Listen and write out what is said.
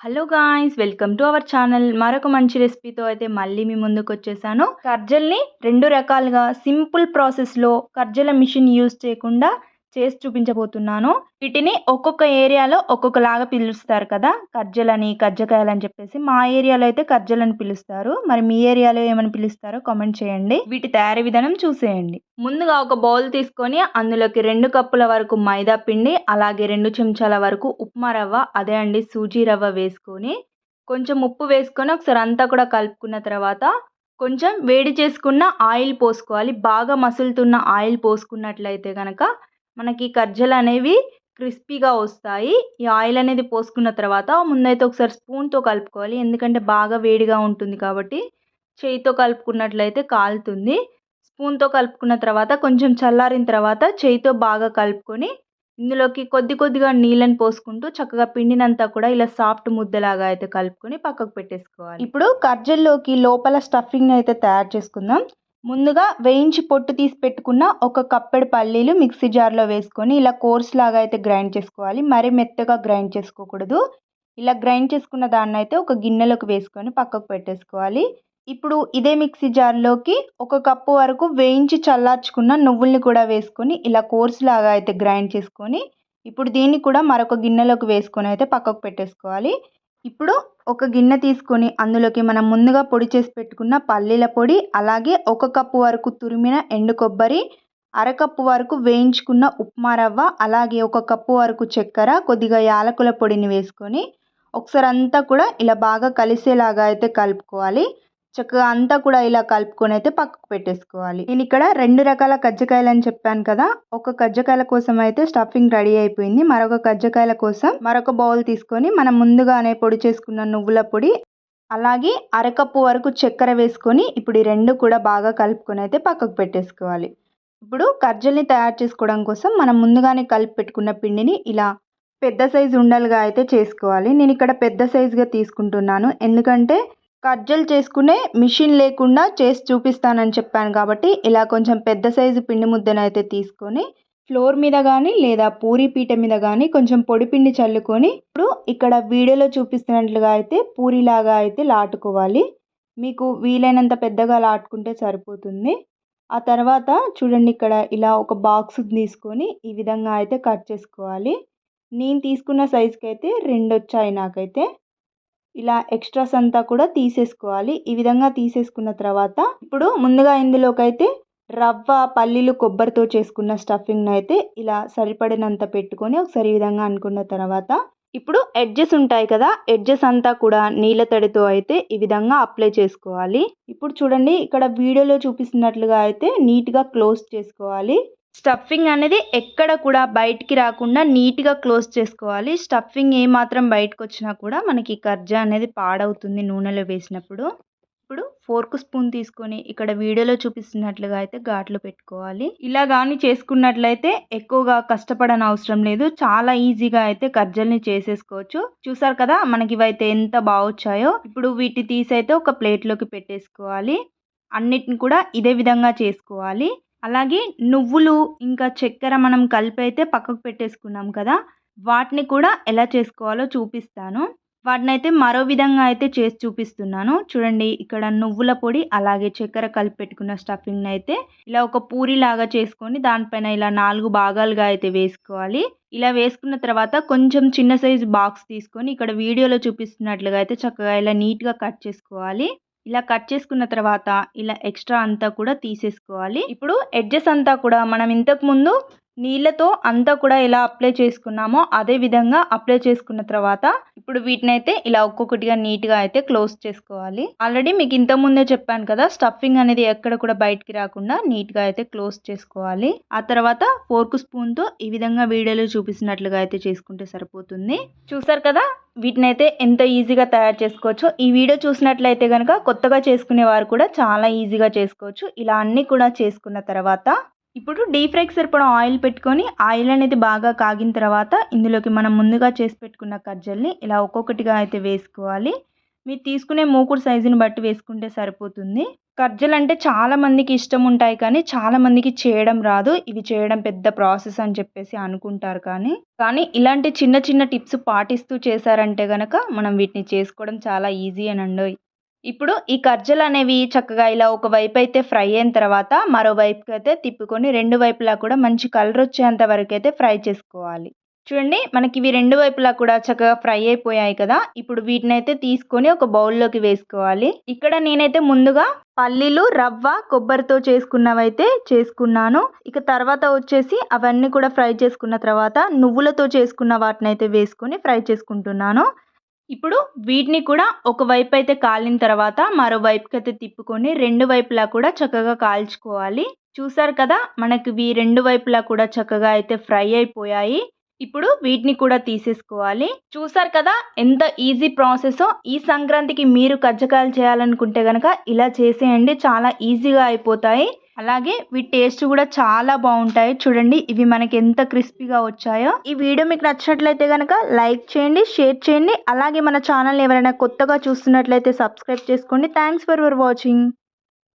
Hello guys welcome to our channel మరొక మంచి రెసిపీతో అయితే మళ్ళీ మీ ముందుకు వచ్చేసాను. కర్జల్ని రెండు రకాలుగా సింపుల్ ప్రాసెస్లో కర్జల మిషన్ యూజ్ చేయకుండా చేసి చూపించబోతున్నాను. వీటిని ఒక్కొక్క ఏరియాలో ఒక్కొక్కలాగా పిలుస్తారు కదా? కజ్జలని కజ్జకాయలు అని చెప్పేసి మా ఏరియాలో అయితే కజ్జలని పిలుస్తారు. మరి మీ ఏరియాలో ఏమని పిలుస్తారో కామెంట్ చేయండి. వీటి తయారీ విధానం చూసేయండి. ముందుగా ఒక బౌల్ తీసుకొని అందులోకి రెండు కప్పుల వరకు మైదా పిండి అలాగే రెండు చెంచాల వరకు ఉప్మా రవ్వ అదే అండి సూజీ రవ్వ వేసుకొని కొంచెం ఉప్పు వేసుకొని ఒకసారి అంతా కూడా కలుపుకున్న తర్వాత కొంచెం వేడి చేసుకున్న ఆయిల్ పోసుకోవాలి. బాగా మసులుతున్న ఆయిల్ పోసుకున్నట్లయితే కనుక మనకి కజ్జలు అనేవి క్రిస్పీగా వస్తాయి. ఈ ఆయిల్ అనేది పోసుకున్న తర్వాత ముందైతే ఒకసారి స్పూన్తో కలుపుకోవాలి. ఎందుకంటే బాగా వేడిగా ఉంటుంది కాబట్టి చేయితో కలుపుకున్నట్లయితే కాలుతుంది. స్పూన్తో కలుపుకున్న తర్వాత కొంచెం చల్లారిన తర్వాత చేయితో బాగా కలుపుకొని ఇందులోకి కొద్ది కొద్దిగా నీళ్ళని పోసుకుంటూ చక్కగా పిండినంతా కూడా ఇలా సాఫ్ట్ ముద్దలాగా అయితే కలుపుకొని పక్కకు పెట్టేసుకోవాలి. ఇప్పుడు కర్జల్లోకి లోపల స్టఫింగ్ అయితే తయారు చేసుకుందాం. ముందుగా వేయించి పొట్టు తీసి పెట్టుకున్న ఒక కప్పెడు పల్లీలు మిక్సీ జార్లో వేసుకొని ఇలా కోర్స్ లాగా అయితే గ్రైండ్ చేసుకోవాలి. మరీ మెత్తగా గ్రైండ్ చేసుకోకూడదు. ఇలా గ్రైండ్ చేసుకున్న దాన్ని అయితే ఒక గిన్నెలోకి వేసుకొని పక్కకు పెట్టేసుకోవాలి. ఇప్పుడు ఇదే మిక్సీ జార్లోకి ఒక కప్పు వరకు వేయించి చల్లార్చుకున్న నువ్వుల్ని కూడా వేసుకొని ఇలా కోర్స్ లాగా అయితే గ్రైండ్ చేసుకొని ఇప్పుడు దీన్ని కూడా మరొక గిన్నెలోకి వేసుకొని అయితే పక్కకు పెట్టేసుకోవాలి. ఇప్పుడు ఒక గిన్నె తీసుకొని అందులోకి మనం ముందుగా పొడి చేసి పెట్టుకున్న పల్లీల పొడి అలాగే ఒక కప్పు వరకు తురిమిన ఎండు కొబ్బరి అరకప్పు వరకు వేయించుకున్న ఉప్మా రవ్వ అలాగే ఒక కప్పు వరకు చక్కెర కొద్దిగా యాలకుల పొడిని వేసుకొని ఒకసారి అంతా కూడా ఇలా బాగా కలిసేలాగా అయితే కలుపుకోవాలి. చక్కగా అంతా కూడా ఇలా కలుపుకొని అయితే పక్కకు పెట్టేసుకోవాలి. నేను ఇక్కడ రెండు రకాల కజ్జకాయలు అని చెప్పాను కదా ఒక కజ్జకాయల కోసం అయితే స్టఫింగ్ రెడీ అయిపోయింది. మరొక కజ్జకాయల కోసం మరొక బౌల్ తీసుకొని మనం ముందుగానే పొడి చేసుకున్న నువ్వుల పొడి అలాగే అరకప్పు వరకు చక్కెర వేసుకొని ఇప్పుడు ఈ రెండు కూడా బాగా కలుపుకొని అయితే పక్కకు పెట్టేసుకోవాలి. ఇప్పుడు కర్జల్ని తయారు చేసుకోవడం కోసం మనం ముందుగానే కలిపి పెట్టుకున్న పిండిని ఇలా పెద్ద సైజు ఉండలుగా అయితే చేసుకోవాలి. నేను ఇక్కడ పెద్ద సైజుగా తీసుకుంటున్నాను. ఎందుకంటే కజ్జలు చేసుకునే మిషన్ లేకుండా చేసి చూపిస్తానని చెప్పాను కాబట్టి ఇలా కొంచెం పెద్ద సైజు పిండి ముద్దను అయితే తీసుకొని ఫ్లోర్ మీద కానీ లేదా పూరి పీట మీద కానీ కొంచెం పొడి పిండి చల్లుకొని ఇప్పుడు ఇక్కడ వీడియోలో చూపిస్తున్నట్లుగా అయితే పూరిలాగా అయితే లాటుకోవాలి. మీకు వీలైనంత పెద్దగా లాటుకుంటే సరిపోతుంది. ఆ తర్వాత చూడండి ఇక్కడ ఇలా ఒక బాక్స్ తీసుకొని ఈ విధంగా అయితే కట్ చేసుకోవాలి. నేను తీసుకున్న సైజుకి అయితే రెండు వచ్చాయి నాకైతే. ఇలా ఎక్స్ట్రాస్ అంతా కూడా తీసేసుకోవాలి. ఈ విధంగా తీసేసుకున్న తర్వాత ఇప్పుడు ముందుగా ఇందులోకైతే రవ్వ పల్లీలు కొబ్బరితో చేసుకున్న స్టఫింగ్ని అయితే ఇలా సరిపడినంత పెట్టుకొని ఒకసారి ఈ విధంగా అనుకున్న తర్వాత ఇప్పుడు ఎడ్జెస్ ఉంటాయి కదా ఎడ్జెస్ అంతా కూడా నీళ్ళ తడితో అయితే ఈ విధంగా అప్లై చేసుకోవాలి. ఇప్పుడు చూడండి ఇక్కడ వీడియోలో చూపిస్తున్నట్లుగా అయితే నీట్గా క్లోజ్ చేసుకోవాలి. స్టఫింగ్ అనేది ఎక్కడ కూడా బయటికి రాకుండా నీట్గా క్లోజ్ చేసుకోవాలి. స్టఫింగ్ ఏమాత్రం బయటకు వచ్చినా కూడా మనకి కర్జా అనేది పాడవుతుంది నూనెలో వేసినప్పుడు. ఇప్పుడు ఫోర్క్ స్పూన్ తీసుకొని ఇక్కడ వీడియోలో చూపిస్తున్నట్లుగా అయితే ఘాట్లు పెట్టుకోవాలి. ఇలా కానీ చేసుకున్నట్లయితే ఎక్కువగా కష్టపడని అవసరం లేదు. చాలా ఈజీగా అయితే కర్జల్ని చేసేసుకోవచ్చు. చూసారు కదా మనకి ఇవైతే ఎంత బాగొచ్చాయో. ఇప్పుడు వీటి తీసైతే ఒక ప్లేట్లోకి పెట్టేసుకోవాలి. అన్నిటిని కూడా ఇదే విధంగా చేసుకోవాలి. అలాగే నువ్వులు ఇంకా చక్కెర మనం కలిపి అయితే పక్కకు పెట్టేసుకున్నాం కదా వాటిని కూడా ఎలా చేసుకోవాలో చూపిస్తాను. వాటిని అయితే మరో విధంగా అయితే చేసి చూపిస్తున్నాను. చూడండి ఇక్కడ నువ్వుల పొడి అలాగే చక్కెర కలిపి పెట్టుకున్న స్టఫింగ్ని అయితే ఇలా ఒక పూరి లాగా చేసుకొని దానిపైన ఇలా నాలుగు భాగాలుగా అయితే వేసుకోవాలి. ఇలా వేసుకున్న తర్వాత కొంచెం చిన్న సైజు బాక్స్ తీసుకొని ఇక్కడ వీడియోలో చూపిస్తున్నట్లుగా అయితే చక్కగా ఇలా నీట్గా కట్ చేసుకోవాలి. ఇలా కట్ చేసుకున్న తర్వాత ఇలా ఎక్స్ట్రా అంతా కూడా తీసేసుకోవాలి. ఇప్పుడు ఎడ్జెస్ అంతా కూడా మనం ఇంతకు ముందు నీళ్ళతో అంతా కూడా ఎలా అప్లై చేసుకున్నామో అదే విధంగా అప్లై చేసుకున్న తర్వాత ఇప్పుడు వీటిని అయితే ఇలా ఒక్కొక్కటిగా నీట్గా అయితే క్లోజ్ చేసుకోవాలి. ఆల్రెడీ మీకు ఇంత ముందే చెప్పాను కదా స్టఫింగ్ అనేది ఎక్కడ కూడా బయటికి రాకుండా నీట్గా అయితే క్లోజ్ చేసుకోవాలి. ఆ తర్వాత ఫోర్క్ స్పూన్తో ఈ విధంగా వీడియోలో చూపిస్తున్నట్లుగా అయితే చేసుకుంటే సరిపోతుంది. చూసారు కదా? వీటిని అయితే ఎంత ఈజీగా తయారు చేసుకోవచ్చు ఈ వీడియో చూసినట్లయితే కనుక కొత్తగా చేసుకునే వారు కూడా చాలా ఈజీగా చేసుకోవచ్చు. ఇలా అన్నీ కూడా చేసుకున్న తర్వాత ఇప్పుడు డీప్ ఫ్రైకి సరిపడా ఆయిల్ పెట్టుకొని ఆయిల్ అనేది బాగా కాగిన తర్వాత ఇందులోకి మనం ముందుగా చేసి పెట్టుకున్న కజ్జల్ని ఇలా ఒక్కొక్కటిగా అయితే వేసుకోవాలి. మీరు తీసుకునే మూకుడు సైజుని బట్టి వేసుకుంటే సరిపోతుంది. కర్జలు అంటే చాలా మందికి ఇష్టం ఉంటాయి కానీ చాలా మందికి చేయడం రాదు. ఇవి చేయడం పెద్ద ప్రాసెస్ అని చెప్పేసి అనుకుంటారు కానీ. కానీ ఇలాంటి చిన్న చిన్న టిప్స్ పాటిస్తూ చేశారంటే గనక మనం వీటిని చేసుకోవడం చాలా ఈజీ అని అండోయ్. ఇప్పుడు ఈ కర్జలు అనేవి చక్కగా ఇలా ఒక వైపు అయితే ఫ్రై అయిన తర్వాత మరోవైపుకి అయితే తిప్పుకొని రెండు వైపులా కూడా మంచి కలర్ వచ్చేంత వరకు అయితే ఫ్రై చేసుకోవాలి. చూడండి మనకి ఇవి రెండు వైపులా కూడా చక్కగా ఫ్రై అయిపోయాయి కదా. ఇప్పుడు వీటిని అయితే తీసుకొని ఒక బౌల్లోకి వేసుకోవాలి. ఇక్కడ నేనైతే ముందుగా పల్లీలు రవ్వ కొబ్బరితో చేసుకున్నవైతే చేసుకున్నాను. ఇక తర్వాత వచ్చేసి అవన్నీ కూడా ఫ్రై చేసుకున్న తర్వాత నువ్వులతో చేసుకున్న వాటిని అయితే వేసుకొని ఫ్రై చేసుకుంటున్నాను. ఇప్పుడు వీటిని కూడా ఒక వైపు అయితే కాలిన తర్వాత మరోవైపుకి అయితే తిప్పుకొని రెండు వైపులా కూడా చక్కగా కాల్చుకోవాలి. చూసారు కదా మనకి ఇవి రెండు వైపులా కూడా చక్కగా అయితే ఫ్రై అయిపోయాయి. ఇప్పుడు వీటిని కూడా తీసేసుకోవాలి. చూసారు కదా ఎంత ఈజీ ప్రాసెస్. ఈ సంక్రాంతికి మీరు కజ్జకాయలు చేయాలనుకుంటే కనుక ఇలా చేసేయండి. చాలా ఈజీగా అయిపోతాయి. అలాగే వీటి టేస్ట్ కూడా చాలా బాగుంటాయి. చూడండి ఇవి మనకి ఎంత క్రిస్పీగా వచ్చాయో. ఈ వీడియో మీకు నచ్చినట్లయితే కనుక లైక్ చేయండి షేర్ చేయండి. అలాగే మన ఛానల్ ఎవరైనా కొత్తగా చూస్తున్నట్లయితే సబ్స్క్రైబ్ చేసుకోండి. Thanks for your watching